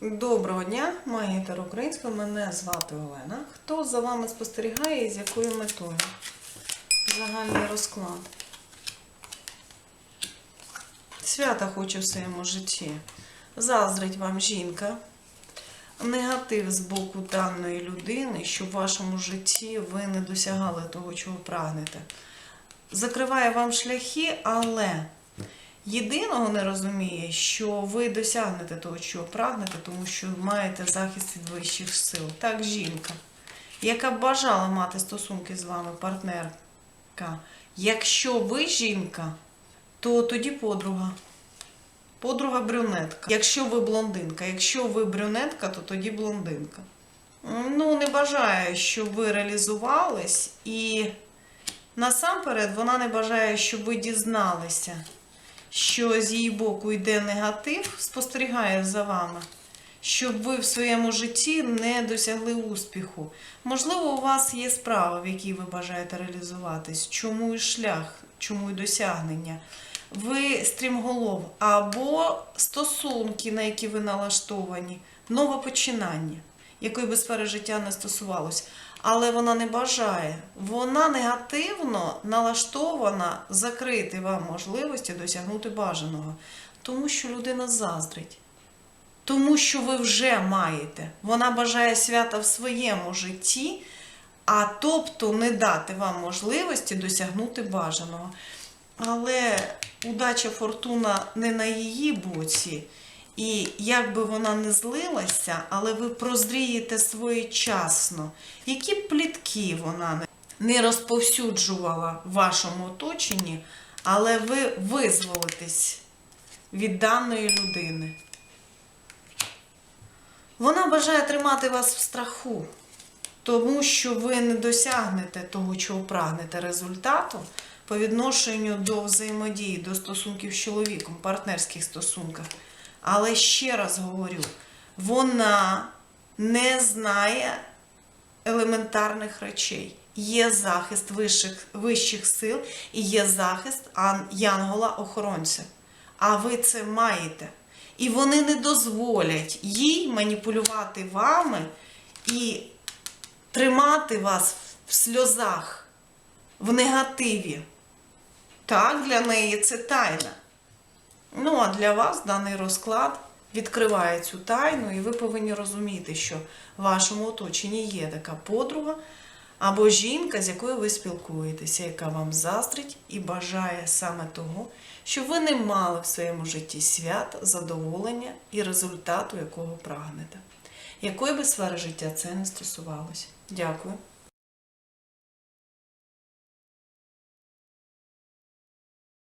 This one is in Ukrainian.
Доброго дня, магітер українська. Мене звати Олена. Хто за вами спостерігає і з якою метою? Загальний розклад. Свята хоче в своєму житті. Заздрить вам жінка. Негатив з боку даної людини, що в вашому житті ви не досягали того, чого прагнете. Закриває вам шляхи, але єдиного не розуміє, що ви досягнете того, чого прагнете, тому що маєте захист від вищих сил. Так, жінка, яка б бажала мати стосунки з вами, партнерка. Якщо ви жінка, то тоді подруга. Подруга брюнетка. Якщо ви блондинка, якщо ви брюнетка, то тоді блондинка. Ну, не бажаю, щоб ви реалізувались, і насамперед вона не бажає, щоб ви дізналися, що з її боку йде негатив, спостерігає за вами, щоб ви в своєму житті не досягли успіху. Можливо, у вас є справа, в якій ви бажаєте реалізуватись, чому і шлях, чому і досягнення. Ви стрімголов або стосунки, на які ви налаштовані, нове починання, якої би сфери життя не стосувалось. Але вона не бажає. Вона негативно налаштована закрити вам можливості досягнути бажаного, тому що людина заздрить. Тому що ви вже маєте. Вона бажає свята в своєму житті, а тобто не дати вам можливості досягнути бажаного. Але удача фортуна не на її боці. І як би вона не злилася, але ви прозрієте своєчасно, які плітки вона не- розповсюджувала в вашому оточенні, але ви визволитесь від даної людини. Вона бажає тримати вас в страху, тому що ви не досягнете того, чого прагнете результату по відношенню до взаємодії, до стосунків з чоловіком, партнерських стосунках. Але ще раз говорю, вона не знає елементарних речей. Є захист вищих, вищих сил і є захист янгола-охоронця. А ви це маєте. І вони не дозволять їй маніпулювати вами і тримати вас в сльозах, в негативі. Так, для неї це тайна. Ну, а для вас даний розклад відкриває цю тайну, і ви повинні розуміти, що в вашому оточенні є така подруга або жінка, з якою ви спілкуєтеся, яка вам заздрить і бажає саме того, що ви не мали в своєму житті свят, задоволення і результату, якого прагнете. Якої би сфери життя це не стосувалося. Дякую.